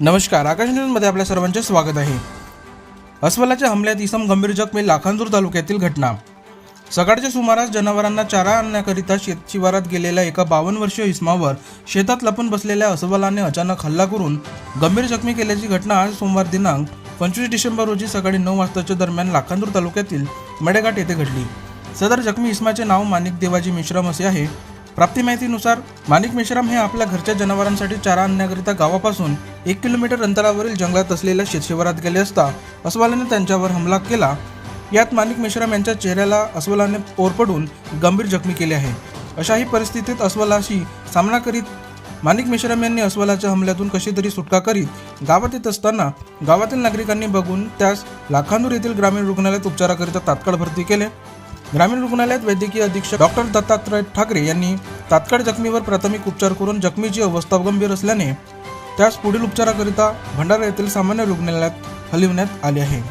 नमस्कार आकाश न्यूजमध्ये आपल्या सर्वांचे स्वागत आहे. अस्वलाच्या हमल्यात इसम गंभीर जखमी लाखांजूर तालुक्यातील घटना. सकाळच्या सुमारास जनावरांना चारा आणण्याकरिता शेत शिवारात गेलेल्या एका बावन्न वर्षीय इसमावर शेतात लपून बसलेल्या अस्वलाने अचानक हल्ला करून गंभीर जखमी केल्याची घटना आज सोमवार दिनांक पंचवीस डिसेंबर रोजी सकाळी नऊ वाजताच्या दरम्यान लाखांदूर तालुक्यातील मडेघाट येथे घडली. सदर जखमी इसमाचे नाव माणिक देवाजी मिश्रम असे आहे. प्राप्ती माहितीनुसार माणिक मेश्राम हे आपल्या घरच्या जनावरांसाठी चारा आणण्याकरिता गावापासून एक किलोमीटर अंतरावरील जंगलात असलेल्या शेतशिवारात गेले असता अस्वलाने त्यांच्यावर हमला केला. यात माणिक मेश्राम यांच्या चेहऱ्याला अस्वलाने ओरपडून गंभीर जखमी केले आहे. अशाही परिस्थितीत अस्वलाशी सामना करीत माणिक मेश्राम यांनी अस्वलाच्या हमल्यातून कशी तरी सुटका करीत गावात येत असताना गावातील नागरिकांनी बघून त्यास लाखांदूर येथील ग्रामीण रुग्णालयात उपचाराकरिता तात्काळ भरती केले. ग्रामीण रुग्णालयात वैद्यकीय अधीक्षक डॉक्टर दत्तात्रय ठाकरे यांनी तात्काळ जखमीवर प्राथमिक उपचार करून जखमीची अवस्था गंभीर असल्याने त्यास पुढील उपचाराकरिता भंडारा येथील सामान्य रुग्णालयात हलविण्यात आले आहे.